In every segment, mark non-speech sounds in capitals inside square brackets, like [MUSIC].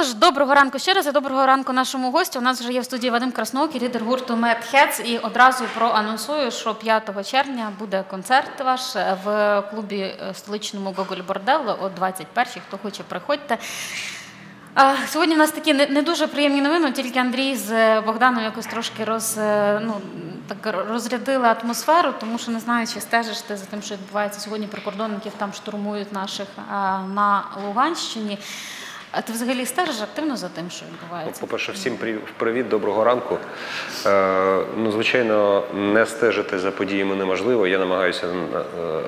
Тож, доброго ранку ще раз і доброго ранку нашому гостю. У нас вже є в студії Вадим Красноокий, лідер гурту Heads. І одразу проанонсую, що 5 червня буде концерт ваш в клубі е, столичному Гоголь Борделло о 21-й. Хто хоче, приходьте. Сьогодні в нас такі не, дуже приємні новини, тільки Андрій з Богданом якось трошки роз, е, ну, так розрядили атмосферу, тому що не знаю, чи стежиш ти за тим, що відбувається сьогодні. Прикордонників там штурмують наших на Луганщині. А ти взагалі стежиш активно за тим, що відбувається? По-перше, всім привіт, доброго ранку. Е, ну, звичайно, не стежити за подіями неможливо. Я намагаюся е,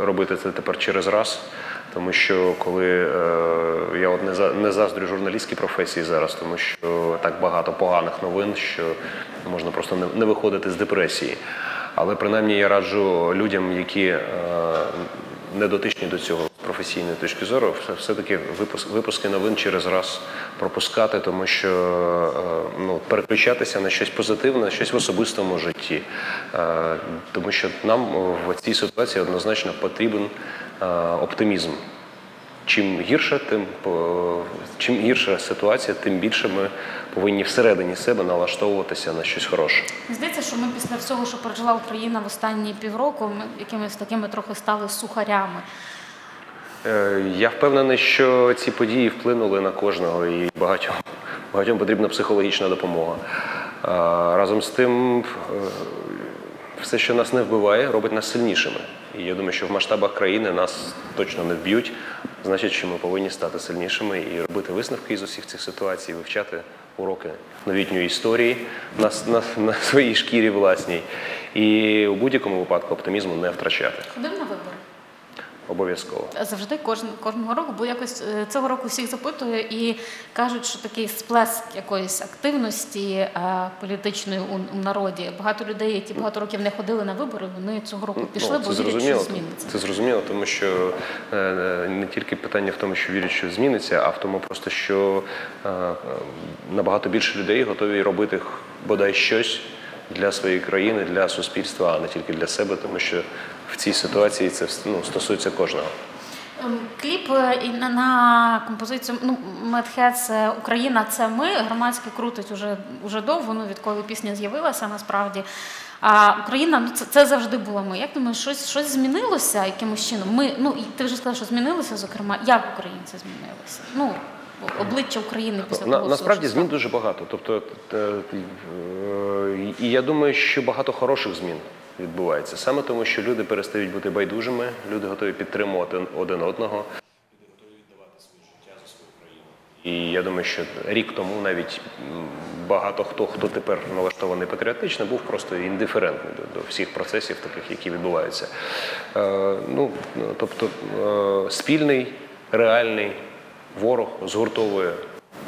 робити це тепер через раз. Тому що коли е, я от не, за, не заздрю журналістській професії зараз, тому що так багато поганих новин, що можна просто не, не виходити з депресії. Але принаймні я раджу людям, які е, не дотичні до цього професійної точки зору, все- все-таки випуск, випуски новин через раз пропускати, тому що е, ну, переключатися на щось позитивне, щось в особистому житті. Е, Тому що нам в цій ситуації однозначно потрібен е, оптимізм. Чим гірше, тим чим гірша ситуація, тим більше ми повинні всередині себе налаштовуватися на щось хороше. Здається, що ми після всього, що пережила Україна в останні півроку, ми якимись такими трохи стали сухарями. Е, Я впевнений, що ці події вплинули на кожного і багатьом, багатьом потрібна психологічна допомога. Е, Разом з тим, е, все, що нас не вбиває, робить нас сильнішими. І я думаю, що в масштабах країни нас точно не вб'ють. Значить, що ми повинні стати сильнішими і робити висновки із усіх цих ситуацій, вивчати уроки новітньої історії на, на, на своїй шкірі власній. І у будь-якому випадку оптимізму не втрачати. Ходив на вибори? Обов'язково. Завжди кожен, кожного року, бо якось е, цього року всіх запитую і кажуть, що такий сплеск якоїсь активності е, політичної у, у народі. Багато людей, які багато років не ходили на вибори, вони цього року пішли, Ну, бо вірять, що зміниться. Це зрозуміло, тому що е, не тільки питання в тому, що вірять, що зміниться, а в тому просто, що е, е, набагато більше людей готові робити бодай щось для своєї країни, для суспільства, а не тільки для себе, тому що в цій ситуації це ну, стосується кожного. Ем, Кліп е, і на, на композицію ну, Медхец Україна це ми. Громадське крутить уже, уже довго, ну, відколи пісня з'явилася насправді. А Україна, ну це, це завжди була ми. Як думаєш, щось, щось змінилося якимось чином? Ми, ну, і ти вже сказала, що змінилося, зокрема, як українці змінилися? Ну, обличчя України після На, насправді змін дуже багато. Тобто, е, е, і я думаю, що багато хороших змін відбувається. Саме тому, що люди перестають бути байдужими, люди готові підтримувати один одного. І я думаю, що рік тому навіть багато хто, хто тепер налаштований патріотично, був просто індиферентний до, до всіх процесів, таких, які відбуваються. Е, ну, ну, тобто е, спільний, реальний ворог згуртовує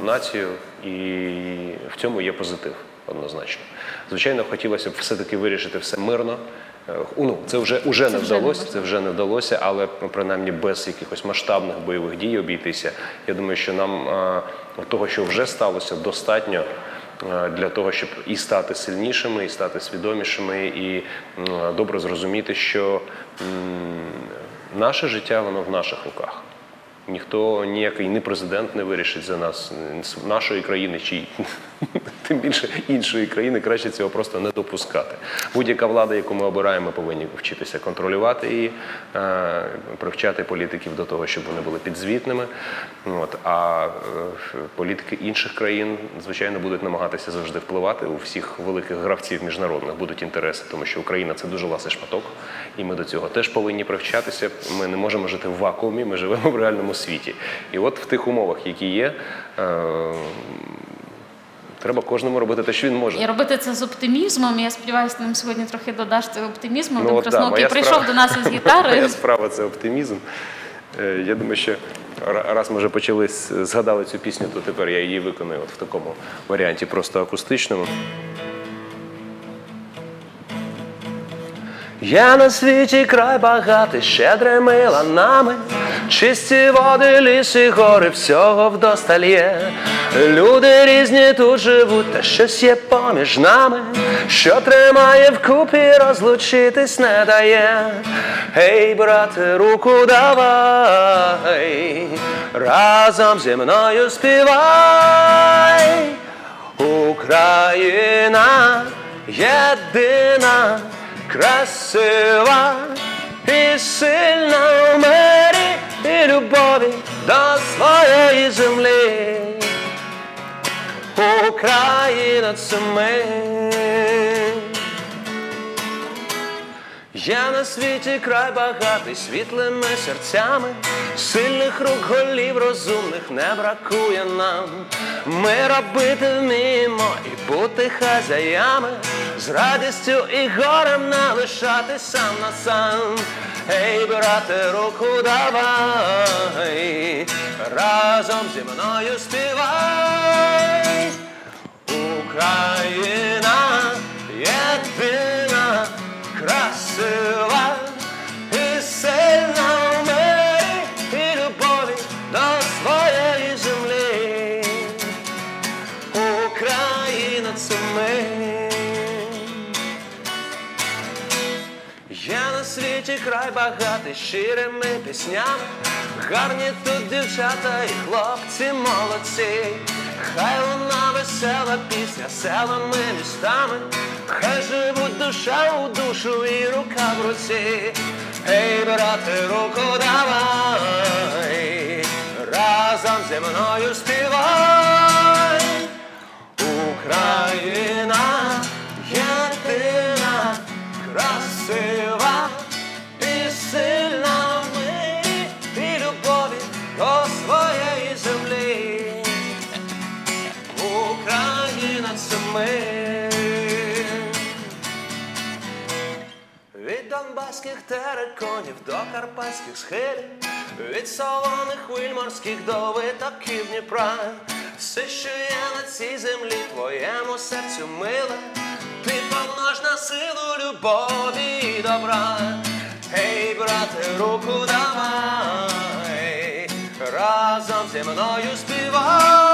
націю, і в цьому є позитив однозначно. Звичайно, хотілося б все-таки вирішити все мирно. Е, Ну, це вже, уже не не вдалося, це вже не вдалося, але ну, принаймні без якихось масштабних бойових дій обійтися. Я думаю, що нам е, того, що вже сталося, достатньо. е, Для того щоб і стати сильнішими, і стати свідомішими, і добре зрозуміти, що наше життя воно в наших руках. Ніхто ніякий ні президент не вирішить за нас нашої країни, чи [LAUGHS] тим більше іншої країни, краще цього просто не допускати. Будь-яка влада, яку ми обираємо, повинні вчитися контролювати її, е, привчати політиків до того, щоб вони були підзвітними. От. А е, політики інших країн, звичайно, будуть намагатися завжди впливати. У всіх великих гравців міжнародних будуть інтереси, тому що Україна це дуже ласий шматок, і ми до цього теж повинні привчатися. Ми не можемо жити в вакуумі, ми живемо в реальному світі. І от в тих умовах, які є. Треба кожному робити те, що він може. І робити це з оптимізмом. Я сподіваюся, ти нам сьогодні трохи додаш цього оптимізму. Ну, от да, моя прийшов справа- до нас із гітарою. [LAUGHS] Моя справа це оптимізм. Е, Я думаю, що раз ми вже почали згадали цю пісню, то тепер я її виконую от в такому варіанті, просто акустичному. Є на світі край багатий, щедрими ланами, чисті води, ліси, гори, всього вдосталь є. Люди різні тут живуть, та щось є поміж нами, що тримає вкупі, розлучитись не дає. Гей, брате, руку давай, разом зі мною співай. Україна єдина, красива і сильна в мирі і любові до своєї землі. Україна це ми. Я на світі край багатий світлими серцями, сильних рук голів розумних не бракує нам. Ми робити вміємо і бути хазяями, з радістю і горем не сам на сам. Ей, брате, руку давай, разом зі мною співай. Україна єдина, красива і сильна в мирі і любові до своєї землі. Україна це ми. Я на світі край багатий щирими піснями, гарні тут дівчата і хлопці молодці. Хай вона весела пісня селами містами, хай живуть душа у душу і рука в руці. Ей, брате, руку давай, разом зі мною співай. Україна донбаських териконів до карпатських схилів, від солоних хвиль морських до витоків Дніпра, все, що є на цій землі, твоєму серцю миле, ти помнож на силу любові і добра. Гей, брате, руку давай, разом зі мною співай.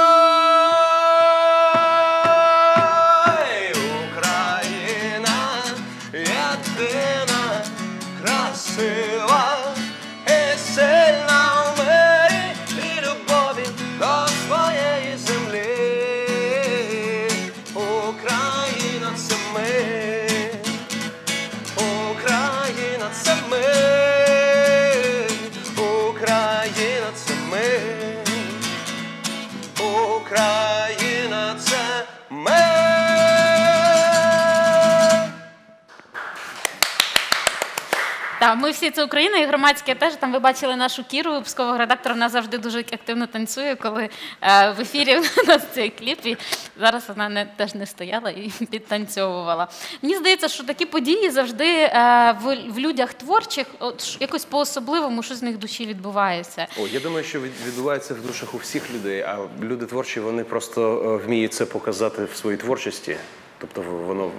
Всі це Україна і громадське теж. Там ви бачили нашу Кіру, випускового редактора. Вона завжди дуже активно танцює, коли е, в ефірі [LAUGHS] у нас цей кліп. І зараз вона не, теж не стояла і [LAUGHS] підтанцьовувала. Мені здається, що такі події завжди е, в, в людях творчих, от якось по-особливому, що з них душі відбувається. О, я думаю, що від- відбувається в душах у всіх людей, а люди творчі вони просто е, вміють це показати в своїй творчості. Тобто воно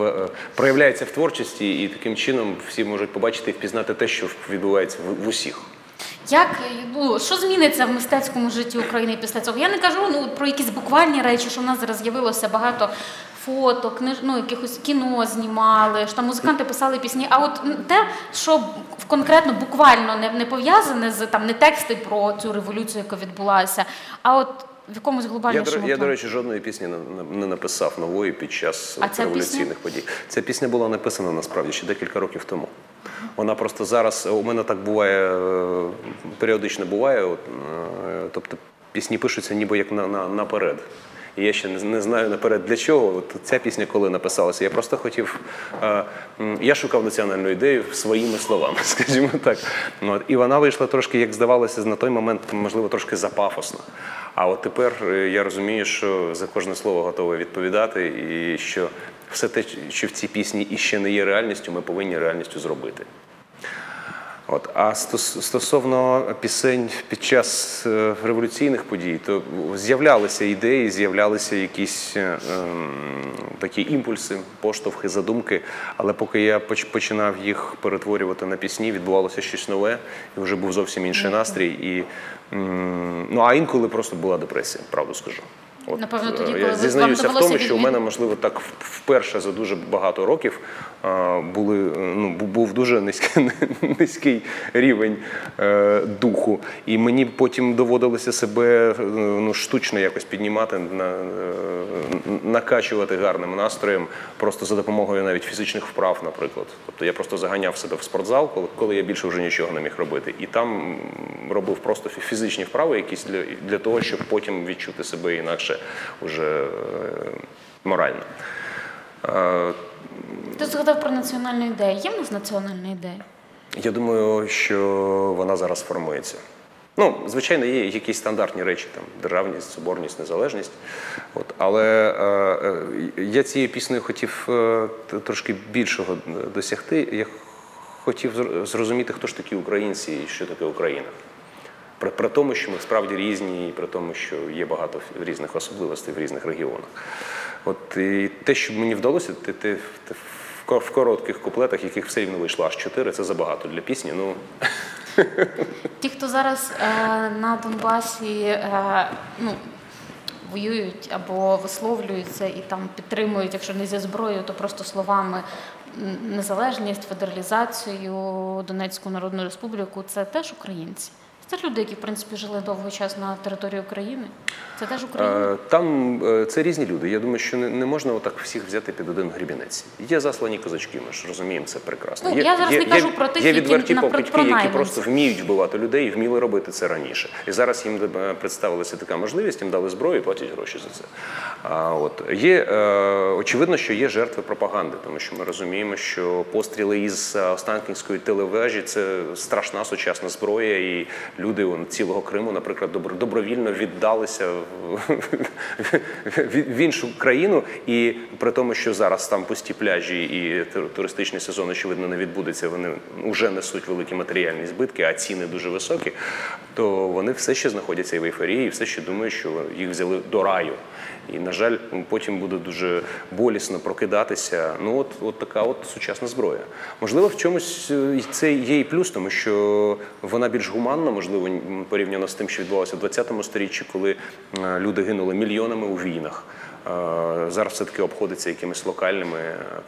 е, проявляється в творчості, і таким чином всі можуть побачити і впізнати те, що відбувається в, усіх. Як ну, що зміниться в мистецькому житті України після цього? Я не кажу ну про якісь буквальні речі, що в нас зараз з'явилося багато фото, книж, ну, якихось кіно знімали, що там музиканти писали пісні. А от те, що конкретно буквально не, не пов'язане з там не тексти про цю революцію, яка відбулася, а от в якомусь Я, глобальнішому до- я, до речі, жодної пісні не, написав нової під час А ця революційних подій. Ця пісня була написана насправді ще декілька років тому. Вона просто зараз у мене так буває, е, періодично буває. Е, тобто пісні пишуться ніби як на, на, наперед. І я ще не, знаю наперед для чого. От ця пісня коли написалася. Я просто хотів. Е, я шукав національну ідею своїми словами, [LAUGHS] скажімо так. Ну, От, і вона вийшла трошки, як здавалося, на той момент, можливо, трошки запафосно. А от тепер е, я розумію, що за кожне слово готовий відповідати, і що все те, що в цій пісні іще не є реальністю, ми повинні реальністю зробити. От, а стосовно пісень під час е, революційних подій, то з'являлися ідеї, з'являлися якісь е, ем, такі імпульси, поштовхи, задумки. Але поки я поч- починав їх перетворювати на пісні, відбувалося щось нове, і вже був зовсім інший настрій. І, ну, а інколи просто була депресія, правду скажу. От, Напевно, тоді, е, коли я ви- зізнаюся в тому, що у мене можливо так вперше за дуже багато років а, були е, ну був дуже низький, [LAUGHS] низький рівень е, духу, і мені потім доводилося себе ну штучно якось піднімати, на, накачувати гарним настроєм, просто за допомогою навіть фізичних вправ, наприклад. Тобто я просто заганяв себе в спортзал, коли, коли я більше вже нічого не міг робити, і там робив просто фізичні вправи, якісь для, для того, щоб потім відчути себе інакше уже е, морально. Е, Ти згадав про національну ідею. Є в нас національна ідея? Я думаю, що вона зараз формується. Ну, звичайно, є якісь стандартні речі, там державність, соборність, незалежність. От, але е, е, я цією піснею хотів е, трошки більшого досягти. Я хотів зрозуміти, хто ж такі українці і що таке Україна. При, при тому, що ми справді різні, і при тому, що є багато різних особливостей в різних регіонах. От і те, що мені вдалося, ти, ти, ти в ко- в коротких куплетах, яких все рівно вийшло аж чотири, це забагато для пісні. Ну [LAUGHS] Ті, хто зараз е, на Донбасі е, ну, воюють або висловлюються і там підтримують, якщо не зі зброєю, то просто словами незалежність, федералізацію, Донецьку Народну Республіку, це теж українці. Це люди, які в принципі жили довгий час на території України. Це теж Україна. Е, Там е, це різні люди. Я думаю, що не, можна отак всіх взяти під один грібінець. Є заслані козачки, ми ж розуміємо це прекрасно. Ну, є, я зараз є, не кажу є, про тих, є відверті покидьки, які просто вміють вбивати людей і вміли робити це раніше. І зараз їм е, представилася така можливість, їм дали зброю і платять гроші за це. А от є очевидно, що є жертви пропаганди, тому що ми розуміємо, що постріли із Останкінської телевежі це страшна сучасна зброя, і люди он, цілого Криму, наприклад, добро- добровільно віддалися [LAUGHS] в, іншу країну, і при тому, що зараз там пусті пляжі і тур- туристичний сезон, очевидно, не відбудеться. Вони вже несуть великі матеріальні збитки, а ціни дуже високі. То вони все ще знаходяться і в ейфорії, і все ще думають, що їх взяли до раю. І, на жаль, потім буде дуже болісно прокидатися. Ну, от, от така от сучасна зброя. Можливо, в чомусь е, це є і плюс, тому що вона більш гуманна, можливо, порівняно з тим, що відбувалося в 20 сторіччі, коли е, люди гинули мільйонами у війнах. Е, Зараз все таки обходиться якимись локальними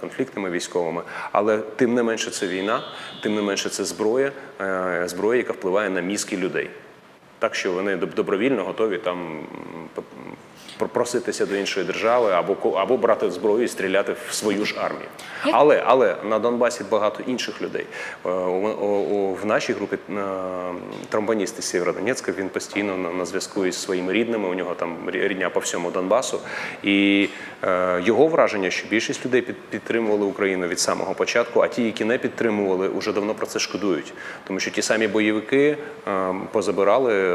конфліктами військовими, але тим не менше це війна, тим не менше це зброя, зброя, яка впливає на мізки людей. Так що вони добровільно готові там проситися до іншої держави або або брати зброю і стріляти в свою ж армію. Але але на Донбасі багато інших людей. Е, у- у- у- В нашій групі е, тромбоніст із Сєвєродонецька, він постійно на, на зв'язку із своїми рідними. У нього там рідня по всьому Донбасу. І е, його враження, що більшість людей під, підтримували Україну від самого початку, а ті, які не підтримували, уже давно про це шкодують. Тому що ті самі бойовики е,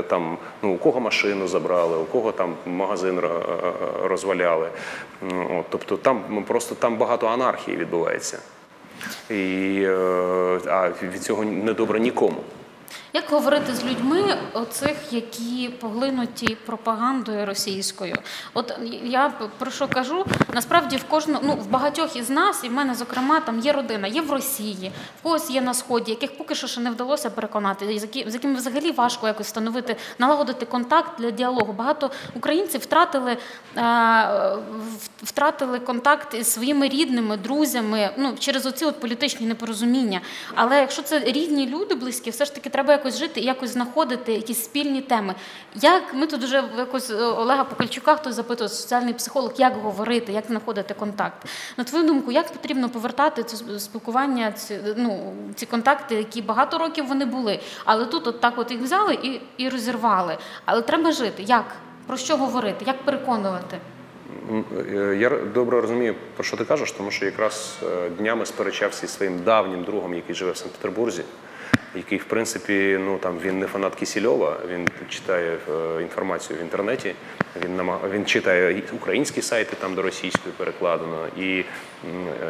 там, ну у кого машину забрали, у кого там магазин е, розваляли. Ну, от, тобто там просто там багато анархії відбувається. І, е, а від цього не добре нікому. Як говорити з людьми, оцих, які поглинуті пропагандою російською? От я про що кажу? Насправді в кожного, ну в багатьох із нас, і в мене зокрема, там є родина, є в Росії, в когось є на сході, яких поки що ще не вдалося переконати, з якими взагалі важко якось встановити, налагодити контакт для діалогу. Багато українців втратили, е, втратили контакт із своїми рідними, друзями, ну через оці от політичні непорозуміння. Але якщо це рідні люди близькі, все ж таки треба якось жити якось знаходити якісь спільні теми. Як ми тут вже якось е, Олега Покальчука, хтось запитує, соціальний психолог, як говорити, як знаходити контакт. На твою думку, як потрібно повертати це спілкування, ці, ну, ці контакти, які багато років вони були, але тут от так от їх взяли і, і розірвали. Але треба жити. Як? Про що говорити? Як переконувати? Е, Я добре розумію, про що ти кажеш, тому що якраз е, днями сперечався зі своїм давнім другом, який живе в Санкт-Петербурзі. Який, в принципі, ну там він не фанат Кісільова, він читає е, інформацію в інтернеті, він намаг... він читає українські сайти, там до російської перекладено, і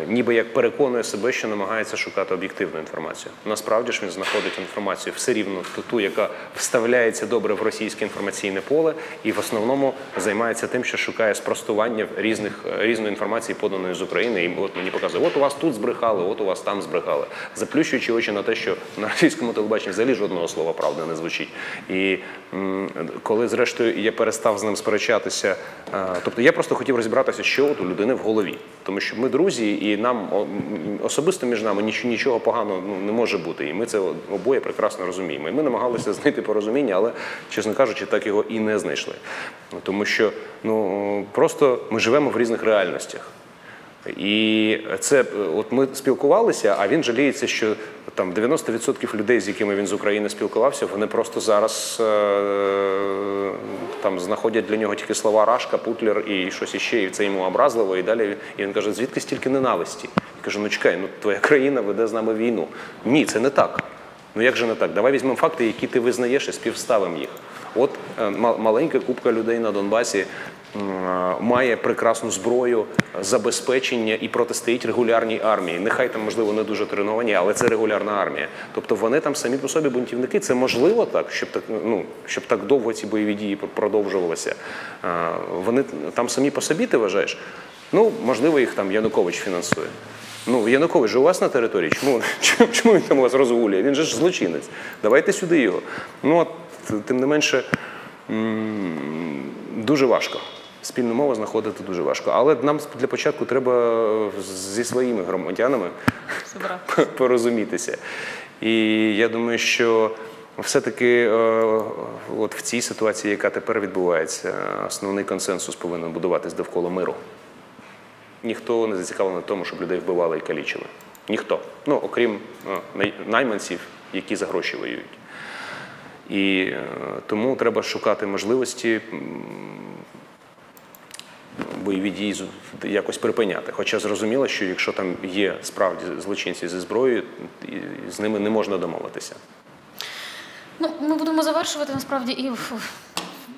ніби як переконує себе, що намагається шукати об'єктивну інформацію. Насправді ж він знаходить інформацію все рівно ту, яка вставляється добре в російське інформаційне поле, і в основному займається тим, що шукає спростування різних е, різної інформації, поданої з України. І от мені показує, от у вас тут збрехали, от у вас там збрехали, заплющуючи очі на те, що на російському телебаченні взагалі жодного слова правди не звучить. І коли зрештою я перестав з ним сперечатися, е, тобто я просто хотів розібратися, що от у людини в голові, тому що ми друзі, і нам особисто між нами нічого, нічого поганого ну, не може бути. І ми це обоє прекрасно розуміємо. І ми намагалися знайти порозуміння, але, чесно кажучи, так його і не знайшли. Тому що ну, просто ми живемо в різних реальностях. І це е, от ми спілкувалися, а він жаліється, що там 90% людей, з якими він з України спілкувався, вони просто зараз е, там знаходять для нього тільки слова Рашка, Путлер і щось іще, і це йому образливо. І далі і він каже, звідки стільки ненависті? Я кажу, ну чекай, ну твоя країна веде з нами війну. Ні, це не так. Ну як же не так? Давай візьмемо факти, які ти визнаєш, і співставимо їх. От е, маленька купка людей на Донбасі е, має прекрасну зброю, е, забезпечення і протистоїть регулярній армії. Нехай там, можливо, не дуже треновані, але це регулярна армія. Тобто вони там самі по собі бунтівники. Це можливо так, щоб так, ну, щоб так довго ці бойові дії продовжувалися. Вони там самі по собі, ти вважаєш? Ну, можливо, їх там Янукович фінансує. Ну, Янукович же у вас на території. Чому, [LAUGHS] чому він там у вас розгулює? Він же ж злочинець. Давайте сюди його. Ну, от, тим не менше, дуже важко. Спільну мову знаходити дуже важко. Але нам для початку треба зі своїми громадянами [LAUGHS] порозумітися. І я думаю, що все-таки е, от в цій ситуації, яка тепер відбувається, основний консенсус повинен будуватись довкола миру. Ніхто не зацікавлений в тому, щоб людей вбивали і калічили. Ніхто. Ну, окрім е, найманців, які за гроші воюють. І е, тому треба шукати можливості бойові дії якось припиняти. Хоча зрозуміло, що якщо там є справді злочинці зі зброєю, з ними не можна домовитися. Ну, ми будемо завершувати насправді і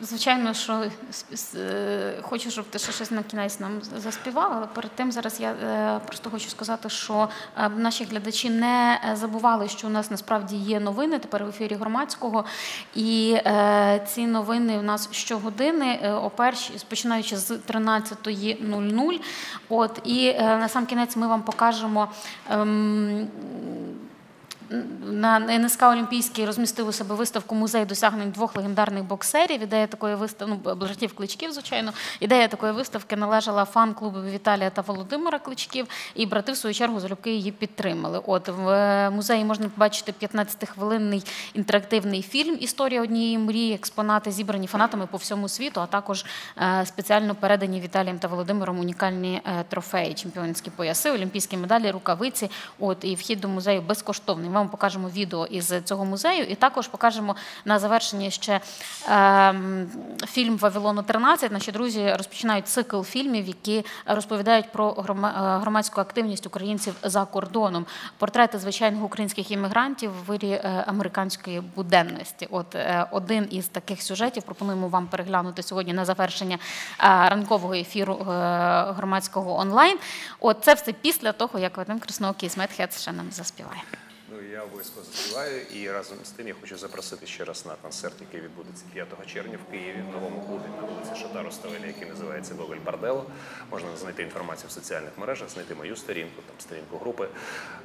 звичайно, що е, хочу, щоб ти ще щось на кінець нам заспівав, але перед тим зараз я е, просто хочу сказати, що е, наші глядачі не забували, що у нас насправді є новини тепер в ефірі громадського, і ці новини у нас щогодини о першій, починаючи з 13.00. От і на сам кінець ми вам покажемо. На НСК Олімпійський розмістив у себе виставку музей досягнень двох легендарних боксерів. Ідея такої виставки, ну, братів Кличків, звичайно. Ідея такої виставки належала фан-клубу Віталія та Володимира Кличків, і брати, в свою чергу, залюбки її підтримали. От в е, музеї можна побачити 15-хвилинний інтерактивний фільм Історія однієї мрії, експонати зібрані фанатами по всьому світу, а також е, спеціально передані Віталієм та Володимиром унікальні е, трофеї, чемпіонські пояси, олімпійські медалі, рукавиці. От і вхід до музею безкоштовний. Ми вам покажемо відео із цього музею, і також покажемо на завершення ще ем, фільм Вавилону 13. Наші друзі розпочинають цикл фільмів, які розповідають про е, громадську активність українців за кордоном. Портрети звичайних українських іммігрантів в вирі е, американської буденності. От е, один із таких сюжетів пропонуємо вам переглянути сьогодні на завершення ранкового ефіру громадського онлайн. От це все після того, як Вадим Красноокий з Медхец ще нам заспіває. Ну я обов'язково заспіваю і разом з тим я хочу запросити ще раз на концерт, який відбудеться 5 червня в Києві в новому клубі на вулиці Шатару Ставеля, який називається Гоголь Бардело. Можна знайти інформацію в соціальних мережах, знайти мою сторінку, там сторінку групи.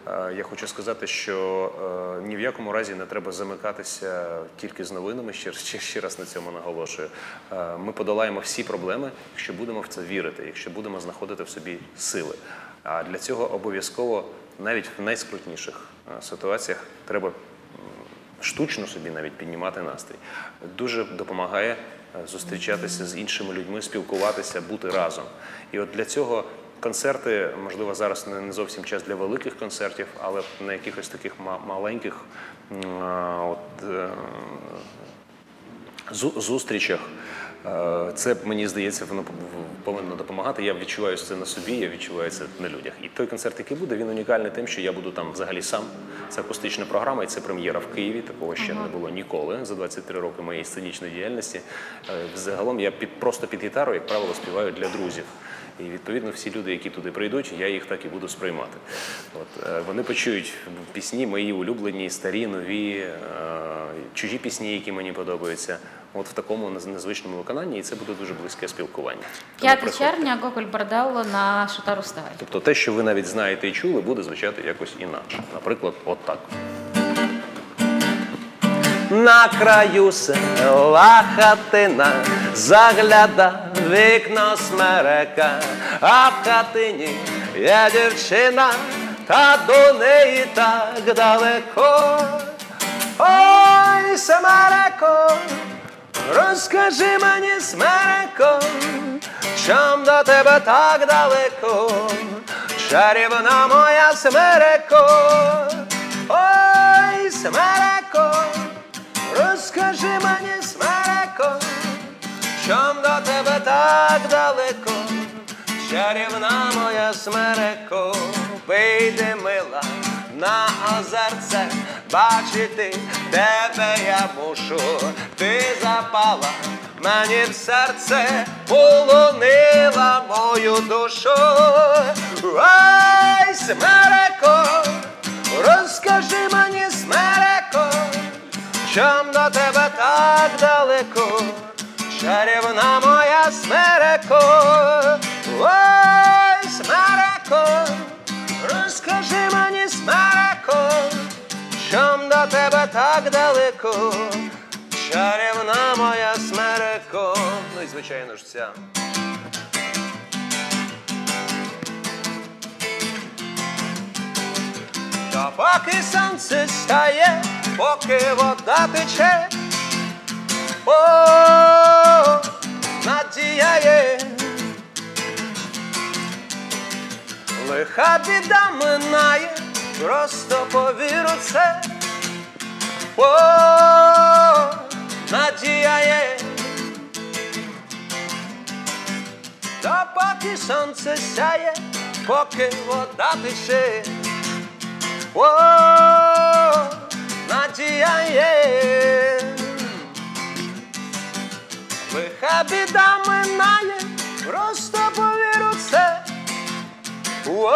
Е, Я хочу сказати, що е, ні в якому разі не треба замикатися тільки з новинами. Ще, ще, ще раз на цьому наголошую. Е, Ми подолаємо всі проблеми, якщо будемо в це вірити, якщо будемо знаходити в собі сили. А для цього обов'язково навіть в найскрутніших е, ситуаціях треба штучно собі навіть піднімати настрій. Дуже допомагає е, зустрічатися з іншими людьми, спілкуватися, бути разом. І от для цього концерти, можливо, зараз не зовсім час для великих концертів, але на якихось таких ма- маленьких от, е, зустрічах. Е, Це мені здається, воно повинно допомагати. Я відчуваю це на собі, я відчуваю це на людях. І той концерт, який буде, він унікальний тим, що я буду там взагалі сам. Це акустична програма, і це прем'єра в Києві. Такого ще не було ніколи за 23 роки моєї сценічної діяльності. Взагалом Загалом я під просто під гітару, як правило, співаю для друзів. І відповідно всі люди, які туди прийдуть, я їх так і буду сприймати. От е, вони почують пісні, мої улюблені, старі, нові, е, чужі пісні, які мені подобаються. От в такому незвичному виконанні, і це буде дуже близьке спілкування. Тому 5 приходьте. червня Гоголь Борделло на Шатару Стагаль. Тобто те, що ви навіть знаєте і чули, буде звучати якось інакше. Наприклад, от так. На краю села хатина загляда вікно смерека, а в хатині є дівчина, та до неї так далеко. Ой, Семереко, розкажи мені, Смереко, чом до тебе так далеко, чарівна моя Смереко, ой, Смереко, розкажи мені, Смереко, чом до тебе так далеко, чарівна моя Смереко, вийди мила на озерце, бачити тебе я мушу, ти запала мені в серце, полонила мою душу. Ай, Смереко, розкажи мені, Смереко, чом до тебе так далеко, чарівна моя Смереко, ой, Смереко, розкажи мені, Смереко, чом до тебе так далеко, чарівна моя Смереко. Ну і звичайно ж ця. Та поки сонце сяє, поки вода тече, о, надія є. Лиха біда минає, просто повіру це. О, надія є. Та поки сонце сяє, поки вода тече. О, надія є. Лиха біда минає, просто повіру це. О,